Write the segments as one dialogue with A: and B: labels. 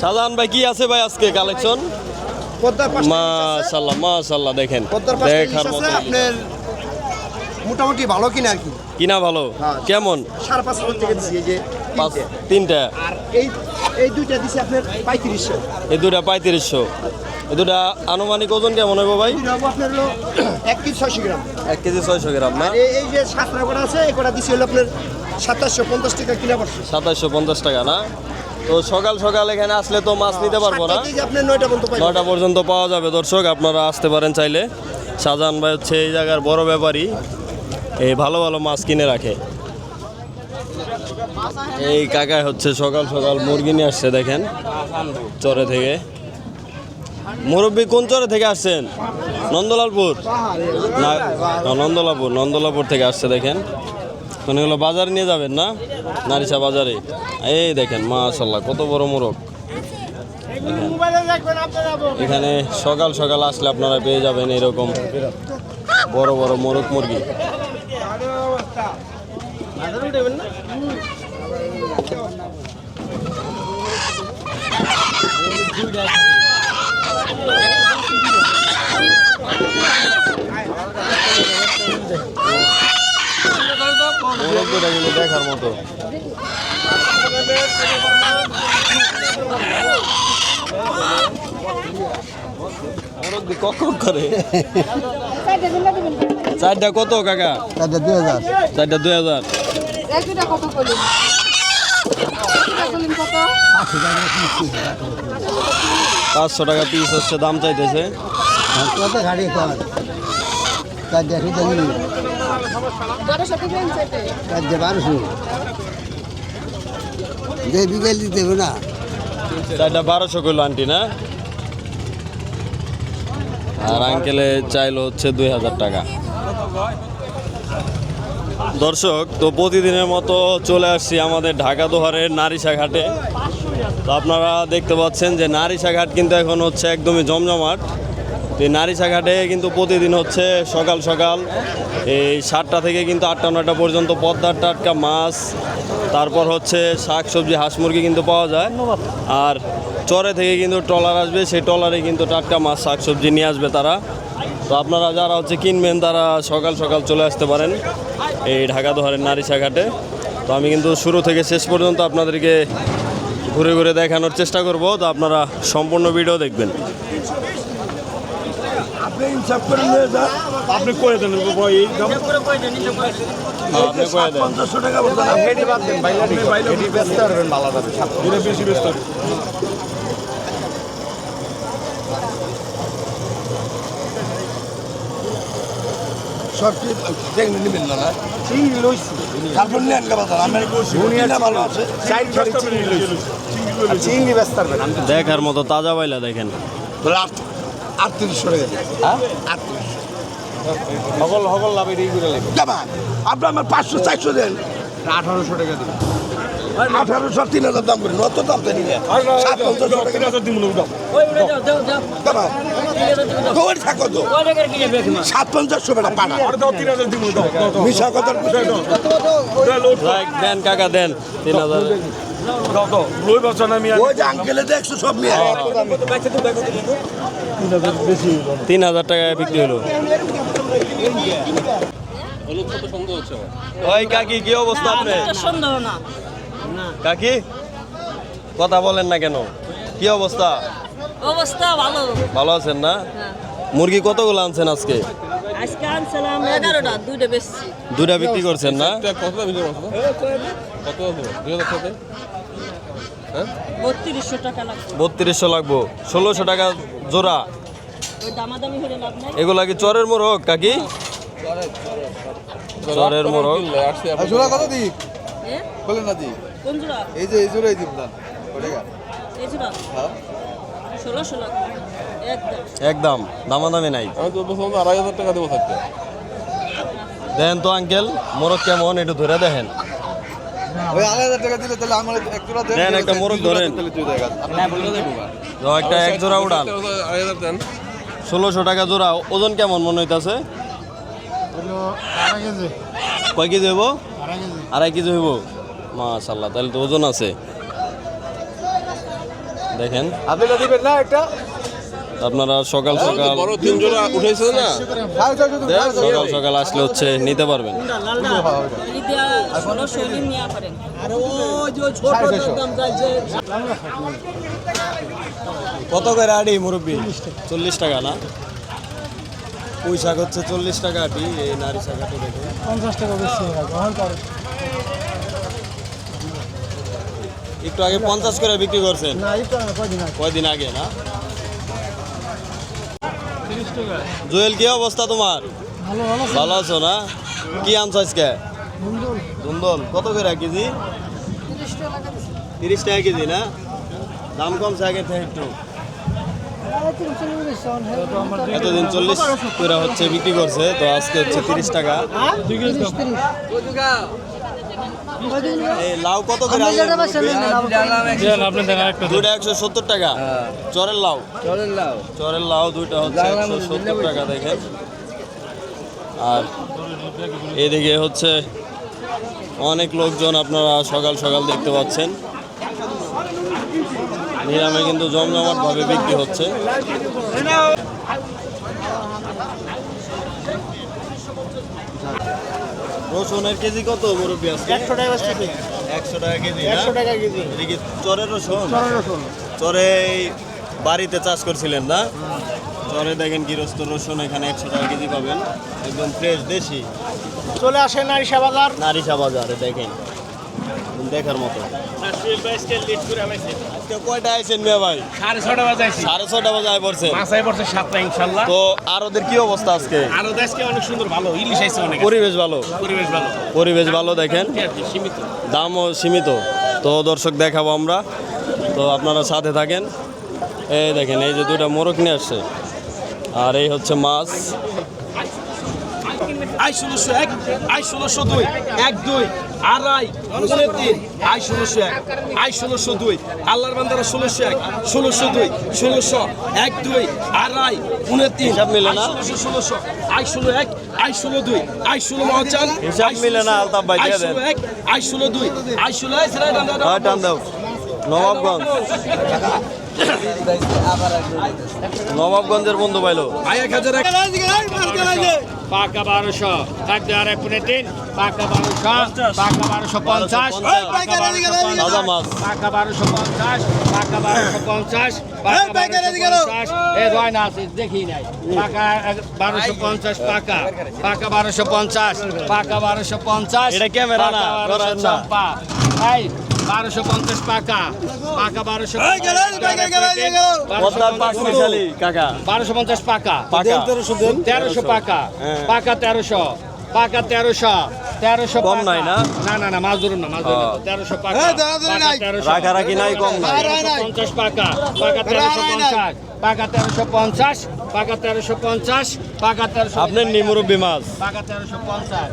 A: শাহজাহান ভাই কি আছে ভাই আজকে কালেকশন মাশাল্লাহ মাশাল্লাহ দেখেন। দেখার মতো
B: আপনার মোটামুটি ভালো কিনা আর কি?
A: কিনা ভালো?
B: হ্যাঁ।
A: কেমন?
B: সাড়ে পাঁচ হাজার থেকে দিচ্ছি যে তিনটা। আর এই এই দুইটা দিচ্ছি আপনার পঁয়ত্রিশশো।
A: এই দুটা পঁয়ত্রিশশো। এই দুটা আনুমানিক ওজন কেমন হইব ভাই?
B: আপনার এক কেজি ছয়শো গ্রাম।
A: এক কেজি ছয়শো গ্রাম না?
B: এই- যে সাতটা করা আছে এই কটা দিচ্ছি হলো আপনার সাতাশশো পঞ্চাশ টাকা কিনা পড়ছে
A: সাতাশশো পঞ্চাশ টাকা না? তো সকাল সকাল এখানে আসলে তো মাছ নিতে পারব না।
B: নয়টা পর্যন্ত
A: পাওয়া যাবে দর্শক আপনারা আসতে পারেন চাইলে। শাহজাহান ভাই হচ্ছে এই জায়গার বড় ব্যাপারী এই ভালো ভালো মাছ কিনে রাখে। এই কাকায় হচ্ছে সকাল সকাল মুরগি নিয়ে আসছে দেখেন চরে থেকে। মুরব্বী কোন চরে থেকে আসছেন? নন্দলালপুর? না, নন্দলাপুর নন্দলাপুর থেকে আসছে দেখেন। মানে হলো বাজারে নিয়ে যাবেন না? নারিশা বাজারে। এই দেখেন মাশাল্লাহ কত বড় মোরগ। এখানে সকাল সকাল আসলে আপনারা পেয়ে যাবেন এরকম বড় বড় মোরগ মুরগি। দেখার মতো চারটা কত কাকা
B: তাদের দুই হাজার
A: চারটা দুই হাজার পাঁচশো টাকা পিস হচ্ছে, দাম চাইতেছে।
B: গাড়ি
C: বারোশো
B: না?
A: আর আঙ্কেলে চাইলো হচ্ছে দুই হাজার টাকা। দর্শক, তো প্রতিদিনের মতো চলে আসছি আমাদের ঢাকা দোহারের নারিশা ঘাটে তো আপনারা দেখতে পাচ্ছেন যে নারিশা ঘাট কিন্তু এখন হচ্ছে একদমই জমজমাট। তো এই নারিশা ঘাটে কিন্তু প্রতিদিন হচ্ছে সকাল সকাল এই সাতটা থেকে কিন্তু আটটা নটা পর্যন্ত পদ্মার টাটকা মাছ তারপর হচ্ছে শাক সবজি হাঁস মুরগি কিন্তু পাওয়া যায়। আর চরে থেকে কিন্তু ট্রলার আসবে সেই ট্রলারে কিন্তু টাটকা মাছ শাক সবজি নিয়ে আসবে তারা। তো আপনারা যারা হচ্ছে কিনবেন তারা সকাল সকাল চলে আসতে পারেন এই ঢাকা দোহারের নারিশা ঘাটে তো আমি কিন্তু শুরু থেকে শেষ পর্যন্ত আপনাদেরকে ঘুরে ঘুরে দেখানোর চেষ্টা করব। তো আপনারা সম্পূর্ণ ভিডিও দেখবেন।
D: আপনি করে দেন ভাই এই দাম
A: হ্যাঁ, আপনি কয়ে দেন।
D: পঞ্চাশশো টাকা বলছেন হেডি বাদ দেন বাইলারি হেডি ব্যস্ত পারবেন ভালো যাবে এটা বেশি ব্যস্ত সব দেখলে নেবেন না না? চিংড়ি লইছি তারপর নেন গা আমি দুনিয়া ভালো আছে। চিংড়ি লইছি। চিংড়ি ব্যস্ত
A: দেখার মতো তাজা বাইলা দেখেন।
D: আটত্রিশশো হ্যাঁ? আটত্রিশশো। হগল হগল লাভ এটাই করে লাগবে আপনি আমার পাঁচশো চারশো দেন। আঠারোশো টাকা দিন। আঠারোশো তিন হাজার দাম করেন অত দাম সাত হাজার দিন কই থাকো তো। সাত পঞ্চাশশো বেটা পানা মিশা কথা
A: দেন কাকা দেন তিন হাজার।
D: ওই যে আঙ্কেলে দেখছ সব নিয়ে
A: তিন হাজার টাকায় বিক্রি হলো। ওই কাকি কি অবস্থা
C: না
A: কাকি কথা বলেন না কেন? কি অবস্থা?
C: অবস্থা ভালো।
A: ভালো আছেন না? মুরগি কতগুলো আনছেন আজকে?
C: আজকে আনছিলাম এগারোটা দুইটা বেশি
A: দুইটা বিক্রি করছেন না?
C: বত্রিশশো টাকা লাগবে।
A: বত্রিশশো লাগবো। ষোলোশো টাকা জোড়া।
C: ওই দামাদামি হলে লাভ নাই।
A: এগুলা কি চরের মোরগ কাকি? চরের মোরগ।
E: জোড়া কত দি বলেন না দি
C: কোন জোড়া?
E: এই যে এই জোড়াই দিব দান
C: এই জোড়া?
E: হ্যাঁ।
C: ষোলোশো একদম।
A: একদম। দামাদামি নাই।
E: আমি তো বলছিলাম আড়াই হাজার টাকা দেবো থাকতে।
A: দেন তো আঙ্কেল। মোরগ কেমন? একটু ধরে দেখেন।
E: ওই আড়াই টাকা দিলে তাহলে আমার এক জোড়া দেন
A: দেন, একটা মোরগ ধরেন।
E: তাহলে তুই দেখা
A: তো একটা এক জোড়া উড়ান
E: আড়াই হাজার দেন।
A: ষোলোশো টাকা জোড়া ওজন কেমন মনে হইতাছে? কয় কেজি হইব? আড়াই কেজি। হইব। মাশাল্লাহ তাহলে তো ওজন আছে। দেখেন।
E: দিবেন না একটা?
A: আপনারা সকাল সকাল
F: বড় তিন জোড়া উঠেছে না।
A: সকাল সকাল আসলে হচ্ছে নিতে পারবেন। কত করে আড়ি মুরব্বী? চল্লিশ টাকা না? পুঁই শাক হচ্ছে চল্লিশ টাকা আটি এই নারী শাক আটি দেখুন
B: পঞ্চাশ টাকা বেশি
A: একটু আগে পঞ্চাশ করে বিক্রি করছেন?
B: কয়দিন আগে
A: না? জুয়েল কি অবস্থা তোমার?
B: ভালো
A: আছো। না? কি আনছো আজকে? দুন্দল। কত করে কেজি? তিরিশ টাকা কেজি না? দাম কমছে আগে থেকে একটু। এতদিন চল্লিশ করে হচ্ছে বিক্রি করছে তো আজকে হচ্ছে তিরিশ টাকা। এই লাউ কত করে আনলেন মুরব্বি? দুইটা একশো সত্তর টাকা। চরের লাউ। চরের লাউ। দুইটা হচ্ছে একশো সত্তর টাকা দেখেন। আর এদিকে হচ্ছে অনেক লোকজন আপনারা সকাল সকাল দেখতে পাচ্ছেন। নিরামে কিন্তু জমজমাট ভাবে বিক্রি হচ্ছে। রসুনের কেজি কত মুরব্বি আছে
B: একশো টাকা
A: একশো টাকা কেজি
B: একশো টাকা কেজি।
A: চরের রসুন?
B: চরের রসুন।
A: চরে বাড়িতে চাষ করছিলেন না? চরে দেখেন গৃহস্থ রসুন এখানে একশো টাকা কেজি পাবেন। একদম ফ্রেশ দেশি।
B: চলে আসে নারিশা বাজার
A: নারিশা বাজারে দেখেন। দেখার মতো। কয়টা আইছেন মেয়ে ভাই?
G: সাড়ে ছটা বাজে
A: সাড়ে ছটা বাজে আয় পড়ছেন।
G: মাছাই পড়ছে সাতটা ইনশাল্লাহ।
A: তো আর ওদের কি অবস্থা আজকে?
G: আরও দেশকে অনেক সুন্দর ভালো ইলিশ আইছে অনেক।
A: পরিবেশ ভালো?
G: পরিবেশ ভালো।
A: পরিবেশ ভালো দেখেন।
G: সীমিত।
A: দামও সীমিত। তো দর্শক দেখাবো আমরা। তো আপনারা সাথে থাকেন। এই দেখেন এই যে দুইটা মোরগ নিয়ে আসছে। আর এই হচ্ছে মাছ।
G: আই ষোলোশো এক আই ষোলোশো দুই এক দুই আড়াই পৌনে তিন আই ষোলোশো এক আই ষোলোশো দুই আল্লাহর বান্দারা ষোলোশো এক ষোলোশো দুই ষোলোশো এক দুই আড়াই পৌনে তিন? ষোলোশো ষোলোশো আই ষোলো এক আই ষোলো দুই আই ষোলো মহাচান
A: হিসাব মিলে না, আলতাফ ভাই,
G: আই ষোলো এক আই ষোলো দুই আই ষোলো এক
A: নবাবগঞ্জ। নবাবগঞ্জের বন্ধু পাইলো।
G: এক পাকা বারোশো। এক দুই আড়াই পনেরো তিন। পাকা বারোশো। পাকা বারোশো পঞ্চাশ। পাকা বারোশো
A: তাজা মাছ।
G: পাকা বারোশো পঞ্চাশ। পাকা বারোশো পঞ্চাশ। দেখি নাই। পাকা বারোশো পঞ্চাশ পাকা। পাকা বারোশো পঞ্চাশ। পাকা বারোশো পঞ্চাশ।
A: এটা ক্যামেরা না,
G: বারোশো পঞ্চাশ পাকা। পাকা বারোশো বারোশো পঞ্চাশ পাকা।
A: পাকা।
G: তেরোশো পাকা।
A: হ্যাঁ।
G: পাকা তেরোশো। পাকা তেরোশো তেরোশো
A: কম নাই না?
G: না না না মাছ ধরুন না মাছ ধরুন। তেরোশো পাকা।
A: রাখারাখি নাই, কম
G: পঞ্চাশ পাকা। পাকা তেরোশো পঞ্চাশ পাকা তেরোশো পঞ্চাশ পাকা তেরোশো পঞ্চাশ পাকা তেরোশো
A: আপনার নিমুরব্বী মাছ।
G: পাকা তেরোশো পঞ্চাশ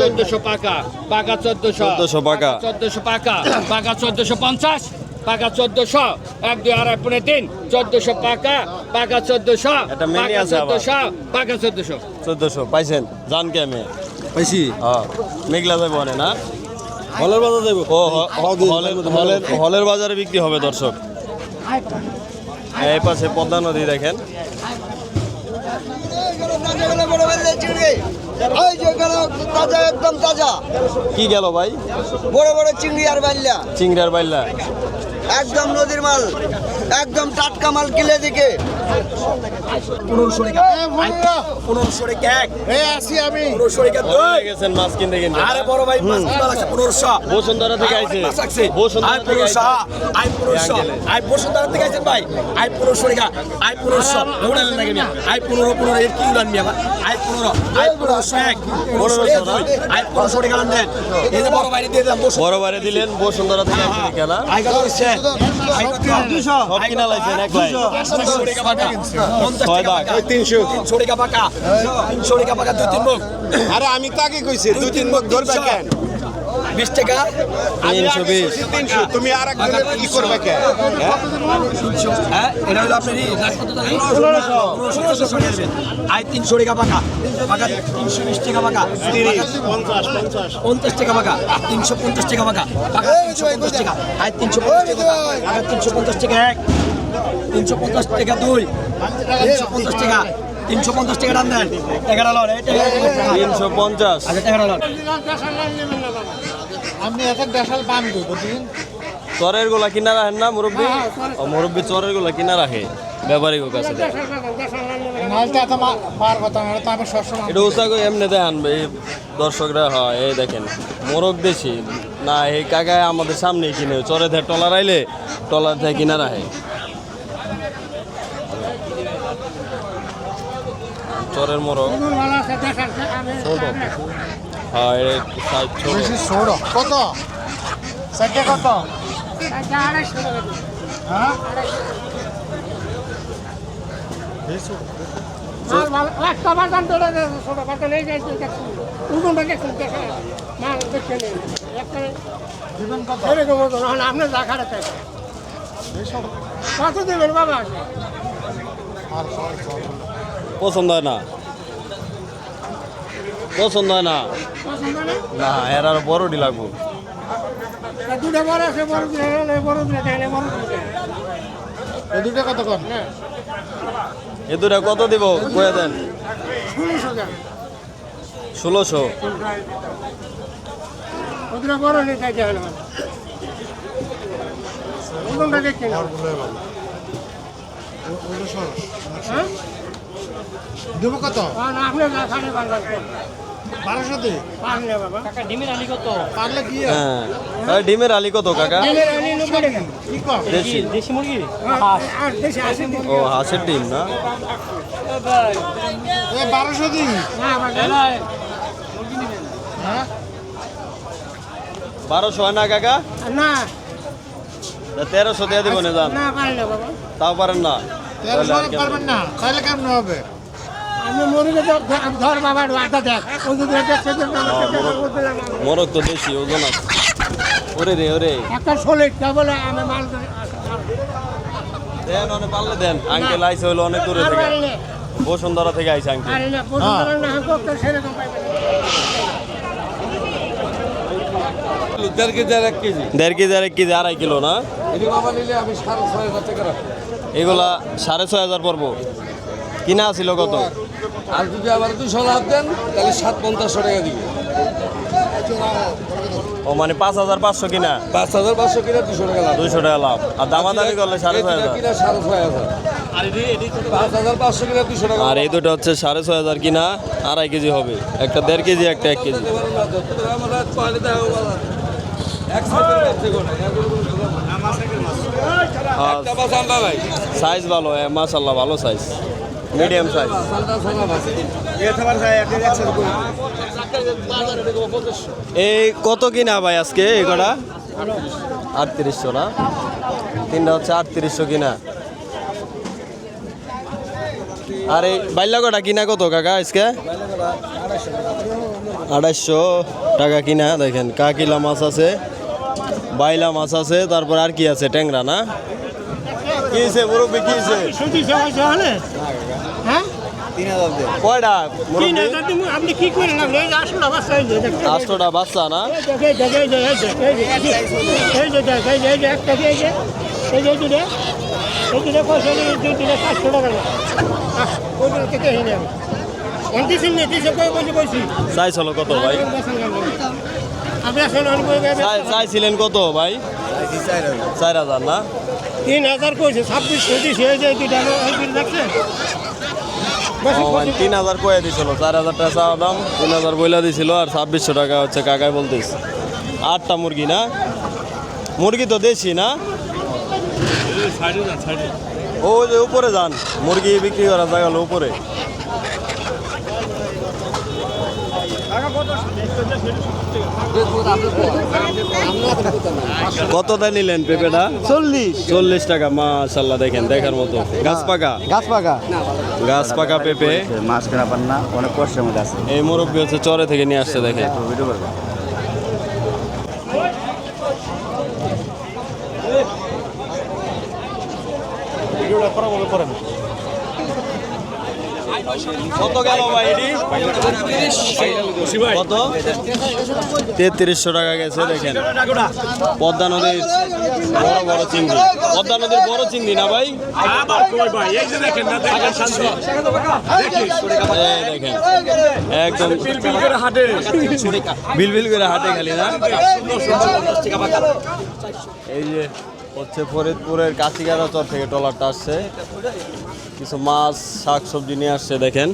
G: চোদ্দশো পাকা পাকা চোদ্দশো
A: 1400 পাকা।
G: চোদ্দশো পাকা পাকা চোদ্দশো পঞ্চাশ পাকা চোদ্দশো এক দুই আড়াই পনেরো তিন চোদ্দশো পাকা পাকা চোদ্দশো পাকা চোদ্দশো পাকা চোদ্দশো।
A: চোদ্দশো পাইছেন? জান কে আমি।
E: পাইছি?
A: হ্যাঁ। মেঘলা যাব অনে না? হলের বাজার যাব ও হলের হলের বাজারে বিক্রি হবে দর্শক। এই পাশে পদ্মা নদী দেখেন।
B: তাজা একদম তাজা।
A: কি গেল ভাই?
B: বড় বড় চিংড়ি আর বাইল্লা
A: চিংড়ার বাইল্লা
B: একদম নদীর মাল। একদম টাটকা মাল কিলে দিকে।
G: পনেরোশো টাকা পনেরোশো টাকা এক
B: আসি আমি।
G: পনেরোশো টাকা
A: হয়ে গেছেন মাছ কিনতে কিনতে
G: আরে বড় ভাই মাছ কিনা লাগছে পনেরোশো
A: বসুন্ধরা থেকে আইছে।
G: মাছ লাগছে
A: বসুন্ধরা থেকে আইছে।
G: আই পনেরোশো আই বসুন্ধরা থেকে আইছেন ভাই। আই পনেরোশো টাকা আই পনেরোশো উড়াল লাগে মিয়া? আই পনেরো পনেরো এর কি উড়ান মিয়া আই পনেরো আই পনেরোশো এক। পনেরোশো
A: পনেরোশো না?
G: দুই। আই পনেরোশো টাকা দেন এই যে বড় ভাই দিয়ে দিলাম
A: বড় দিলেন বসুন্ধরা থেকে আইছে কেনা
G: আই গেল হচ্ছে আই কত
A: সব কিনা লাইছেন এক লাই
G: তিনশো টাকা পাকা। পঞ্চাশ
A: ছয়
G: টাকা তিনশো তিনশো টাকা পাকা। তিনশো টাকা পাকা দুই তিন মুখ।
E: আরে আমি তাকে কইছি দুই তিন মুখ ধরবে কেন?
G: বিশ টাকা
A: তিনশো বিশ।
D: তুমি আর একজনের কি করবে কে?
G: হ্যাঁ? এটা হলো করে আয় তিনশো টাকা পাকা। পাকা তিনশো বিশ টাকা পাকা। পঞ্চাশ। টাকা পাকা। তিনশো পঞ্চাশ টাকা পাকা। পাকা তিনশো পঞ্চাশ টাকা। আয় তিনশো পঞ্চাশ টাকা পাকা। তিনশো পঞ্চাশ টাকা এক। তিনশো পঞ্চাশ টাকা দুই। তিনশো পঞ্চাশ টাকা। তিনশো পঞ্চাশ টাকা দাম দেন। এগারো টাকা
A: তিনশো পঞ্চাশ।
G: আচ্ছা এগারো লন
E: আপনি একটা দেশাল পান
A: চরেরগুলা কিনা রাখেন না মুরব্বী? ও মুরব্বী চরেরগুলা কিনা রাখে ব্যাপারী কাছে।
E: আমি
A: এটা উঁচা করে এমনি দেখান এই দর্শকরা হয় এই দেখেন মোরগ দেশি। না এই কাকায় আমাদের সামনে কিনে চরে থেকে টলার আইলে টলার থেকে কিনা রাখে। চরের মোরগ। হ্যাঁ এর size ছোট
E: কত? চারটে কত? হ্যাঁ?
C: দেখছি। দেখে
E: দিবেন কত?
C: দেবেন বাবা?
E: আর
A: পছন্দ হয় না। পছন্দ হয় না।
C: না
A: এর আর বড়টি লাগবো।
C: দুটো বড় আছে বড় হলে বড় দিলে
E: দুটো কত কম?
A: এ দুটা কত দিব? কয়ে দেন।
C: ষোলোশো ওদের বড় নেই তাই দেয় না উগুনটা দেখছি না।
E: ওগুলো সরস।
C: হ্যাঁ?
E: দেবো কত?
C: আপনি
E: বারোশো
C: পারলে বাবা
E: পারলে কি
A: হ্যাঁ? ডিমের আলি কত কাকা?
C: ডিমের আনি নব্বই টাকা।
E: কি
A: দেশি।
C: আর আর দেশে আসেন
A: ও হাঁসের ডিম না?
E: বারোশো দিই
C: না বাবা
E: হ্যাঁ?
A: বারোশো হয় না কাকা?
C: না।
A: তেরোশো দিয়ে দিব না তাও পারেন না। তাহলে কেমন?
E: পারবেন না। তাহলে কেমন হবে?
C: মরিকে
A: তো দেশি ওজন আছে ওরে রে ওরে
C: একটা বলে আমি মাল
A: দেন অনেক পারলে দেন আঙ্কেল আইসে হলো অনেক দূরে থেকে বসুন্ধরা থেকে আইসে আঙ্কেল।
E: দেড় কেজি আর এক কেজি
A: দেড় কেজি আর এক কেজি আড়াই কিলো না এগুলা সাড়ে ছয় হাজার পড়ব কিনা ছিল কত
E: আর যদি আবার দুশো লাভ দেন তাহলে সাত পঞ্চাশশো টাকা দিবে।
A: ও মানে পাঁচ হাজার পাঁচশো কিনা?
E: পাঁচ হাজার পাঁচশো কিনা দুশো টাকা লাভ।
A: দুইশো টাকা লাভ। আর দামাদামি করলে সাড়ে ছয় হাজার।
E: কিনা সাড়ে ছয় হাজার। দুশো
A: আর এই দুটো হচ্ছে সাড়ে ছয় হাজার কিনা আড়াই কেজি হবে। একটা দেড় কেজি একটা এক কেজি। সাইজ ভালো মাসাল্লাহ ভালো সাইজ। Medium size. এই কত কিনা ভাই আজকে এই কটা? আটত্রিশশো না? তিনটা হচ্ছে আটত্রিশশো কিনা। আর এই বাইলা কটা কিনা কত কাকা আজকে? আড়াইশো টাকা কিনা, দেখেন, কাকিলা মাছ আছে, বাইলা মাছ আছে, তারপর আর কি আছে, ট্যাংরা না? কি মুরব্বী, কি
C: হ্যাঁ
A: কয়টা
C: তিন হাজার দিমু, আপনি কি করে লাগল এই যে আসলো বাচ্চা এই যে দেখতে
A: আটশোটা বাচ্চা না চাইছিল কত ভাই
C: আপনি আসেন, আমি কই
A: চাই- চাইছিলেন কত ভাই চার হাজার না
C: তিন হাজার কইছে ছাব্বিশশো দিছে এই যে এই দুইটা এই দেখছেন
A: মানে তিন হাজার কয়ে দিছিল চার হাজার টাকা চাওয়া দাম তিন হাজার বইলা দিছিল আর ছাব্বিশশো টাকা হচ্ছে কাকায় বলতেছ। আটটা মুরগি না? মুরগি তো দেশি না? ও যে উপরে যান। মুরগি বিক্রি করা জায়গা হলো উপরে। কতটা নিলেন পেঁপেটা? চল্লিশ। চল্লিশ টাকা মাশাল্লাহ দেখেন দেখার মতো। গাছ পাকা?
E: গাছ পাকা।
A: গাছ পাকা পেঁপে?
F: মাছ কেনা পান না অনেক কষ্টের মধ্যে আছে।
A: এই মুরব্বী হচ্ছে চরে থেকে নিয়ে আসছে দেখে
F: ভিডিওটা করেন।
A: কত গেল ভাই এটি? কত? তেত্রিশশো টাকা গেছে দেখেন। পদ্মা নদীর বড় বড় চিংড়ি। পদ্মা নদীর বড় চিংড়ি না ভাই? এই দেখেন একদম বিল বিল করে হাটে। খালি না? এই যে হচ্ছে ফরিদপুরের কাছিগাড়া চর থেকে ট্রলারটা আসছে। কিছু মাছ শাক সবজি নিয়ে আসছে দেখেন।